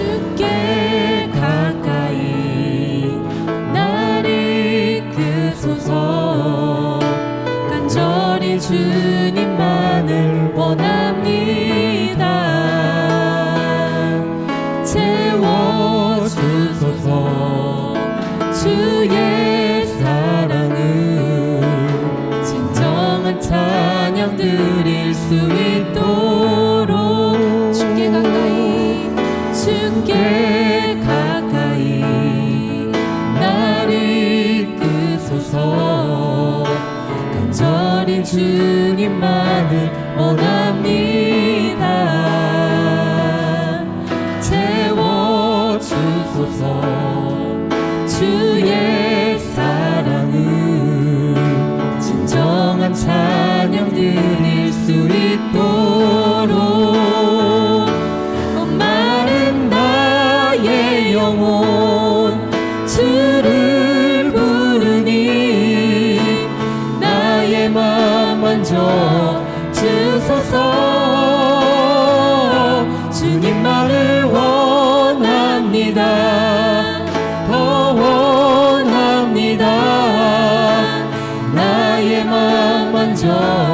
you gave. 주님만을 원합니다. 더 원합니다. 나의 마음은 좀.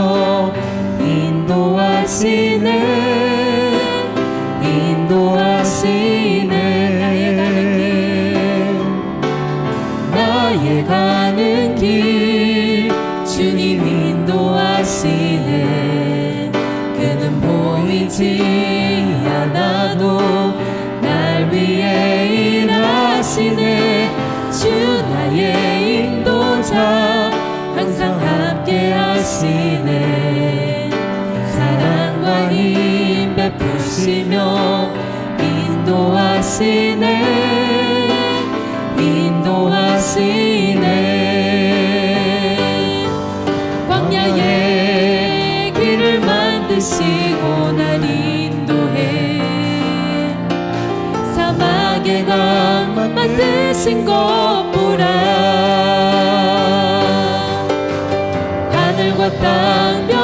Señor. 인도하시네. 인도하시네. 광야의 길을 만드시고 난 인도해. 사막에 강 만드신 것보다 하늘과 땅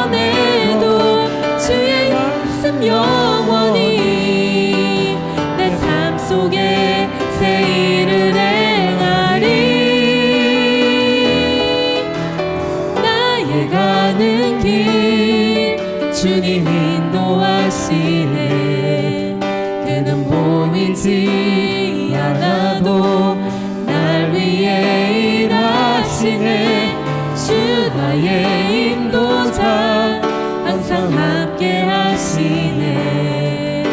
아, 나도, 날 위해 일하시네. 주 나의 인도자 항상 함께 하시네.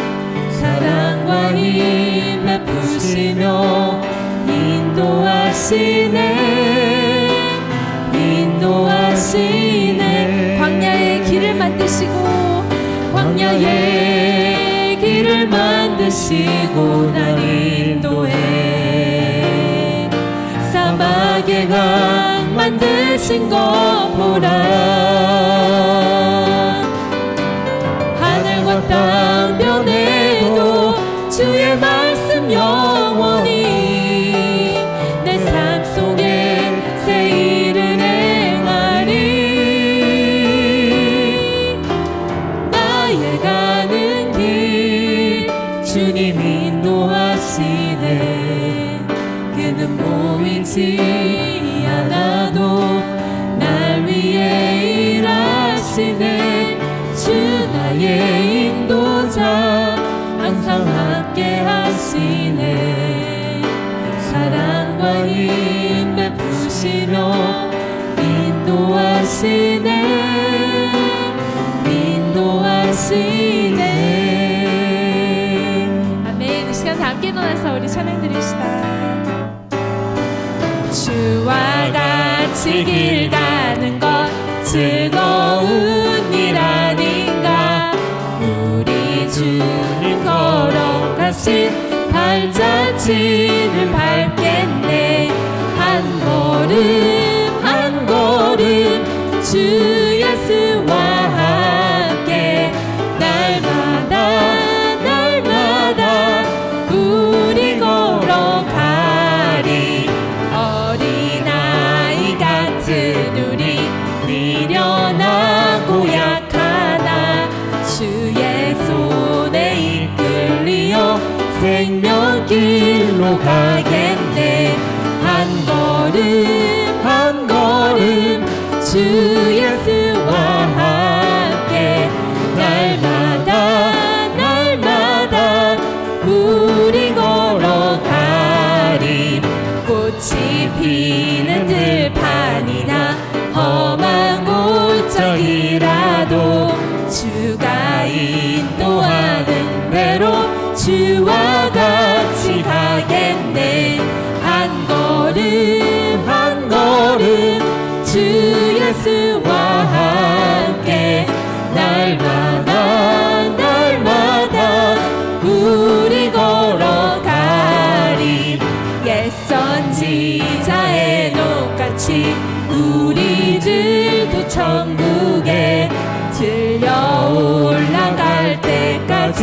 사랑과 힘 베푸시며 인도하시네. 인도하시네. 광야의 길을 만드시고 광야의 길을 만드시고 되시고 날 인도해. 사막의 강 만드신 것 보라. 힘 베푸시며 인도하시네. 인도하시네. 아멘. 이 시간 다 함께 일어나서 우리 찬양 드립시다. 주와 같이 길 가는 것 즐거운 일 아닌가? 우리 주님 걸어가신 발자취를 밟겠 피는 들판이나 험한 골짜기라도 주가 인도하는 대로 주와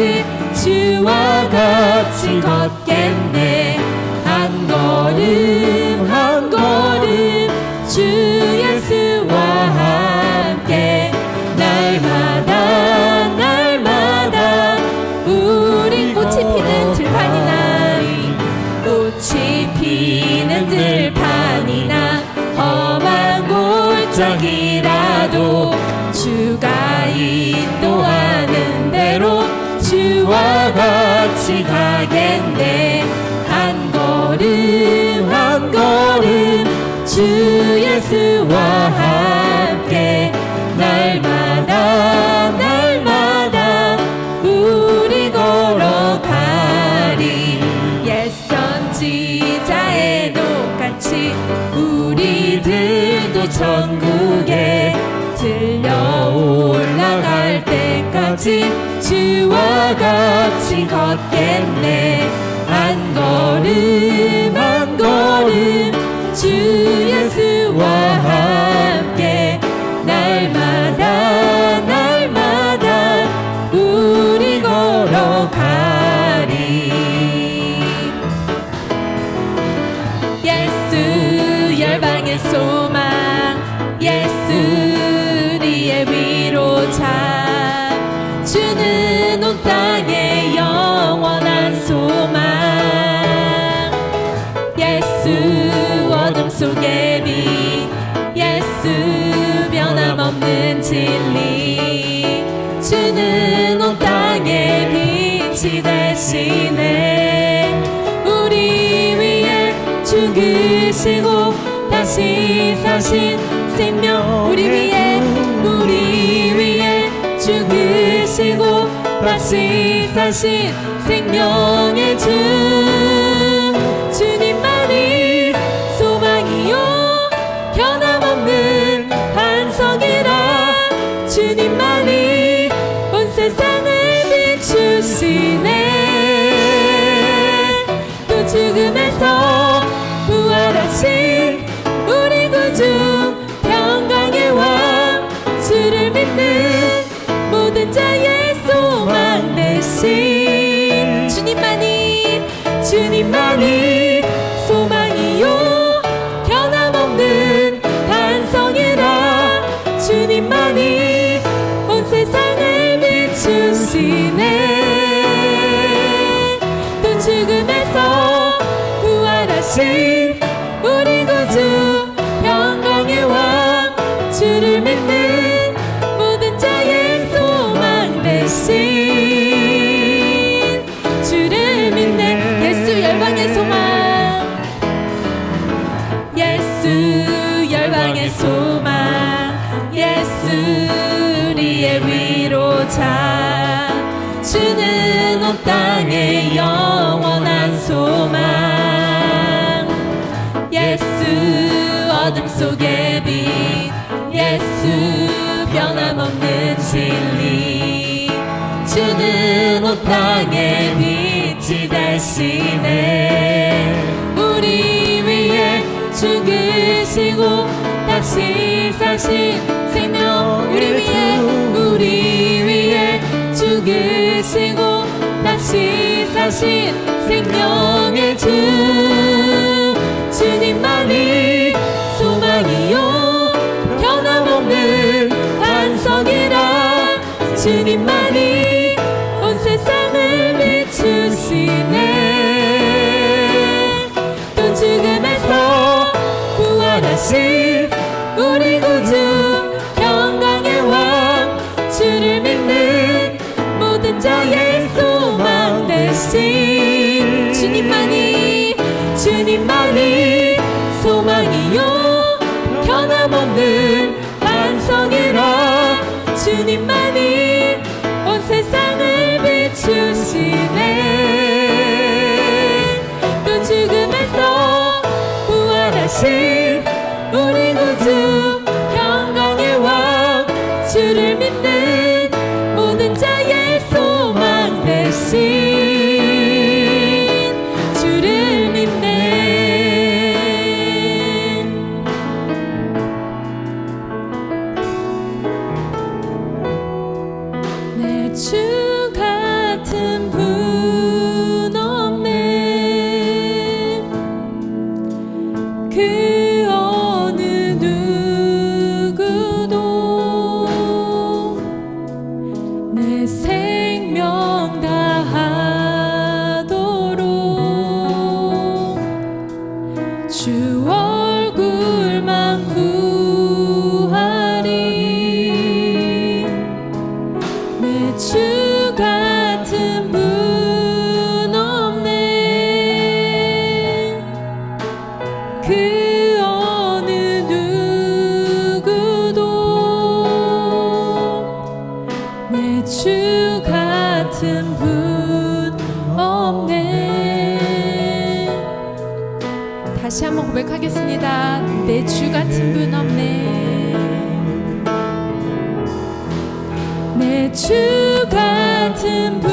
때까지 주와 같이 걷겠네 주 예수와 함께 날마다 날마다 우리 걸어가리. 옛 선지자의 녹같이 우리들도 천국에 들려 올라갈 때까지 주와 같이 걷겠네. 한 걸음 한 걸음 되시네 우리 위해 죽으시고 다시 사신 생명 우리 위해 우리 위해 죽으시고 다시 사신 생명의 주 주님만이 우리의 위로자. 주는 온 땅의 영원한 소망. 예수 어둠 속의 빛 예수 변함없는 진리. 주는 온 땅의 빛이 되시네. 우리 위해 죽으시고 다시 사신 우리 위해 우리 위해 죽으시고 다시 사신 생명의 주. 하나님 온 세상을 비추시네. 또 죽음에서 부활하신 could 같은 분 없네. 다시 한번 고백하겠습니다. 내 주 같은 분 없네. 내 주 같은 분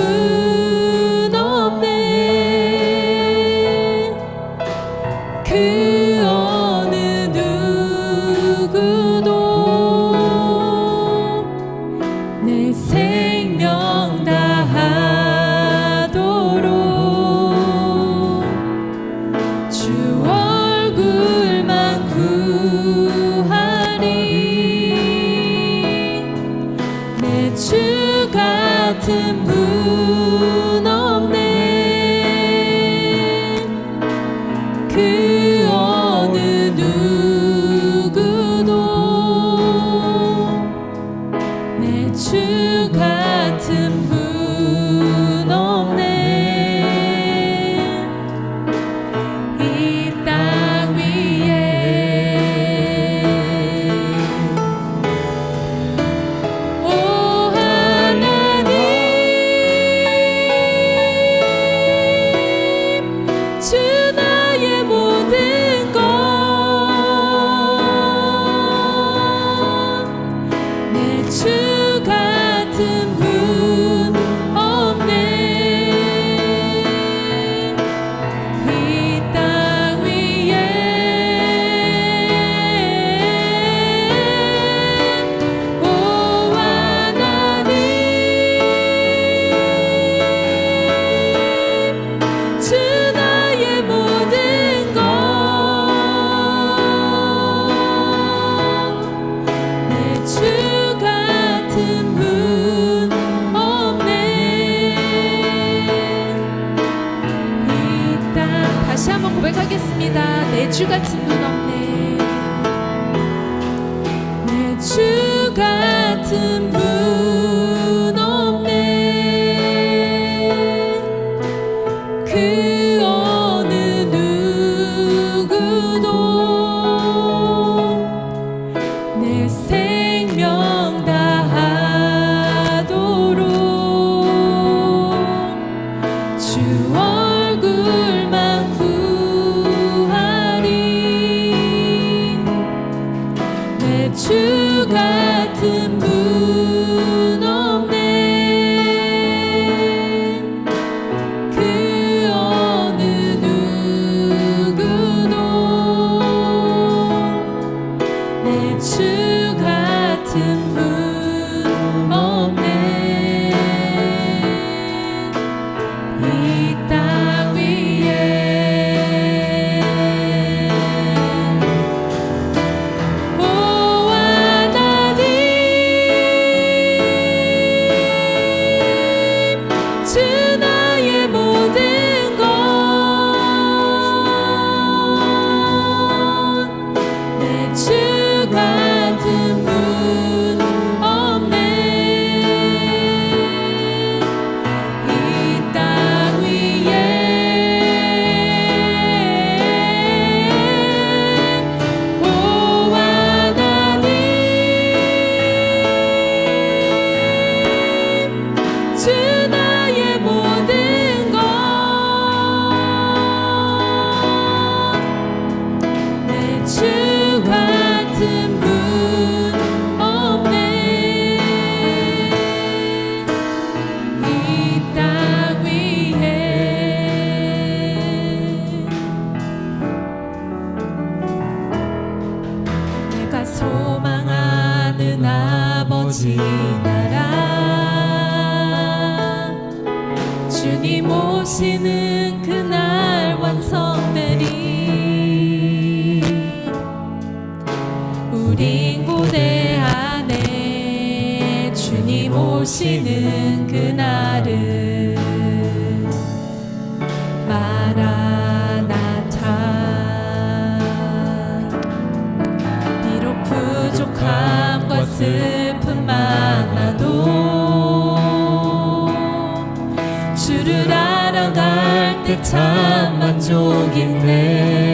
10月分の 주님 오시는 그날은 마라나타. 비록 부족함과 슬픔 만나도 주를 알아갈 때 참 만족인데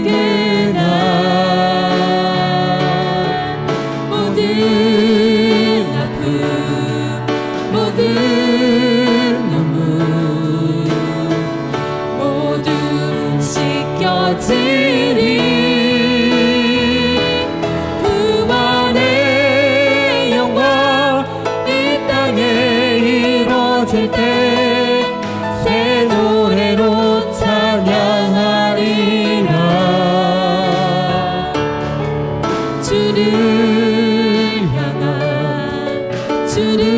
again. to do.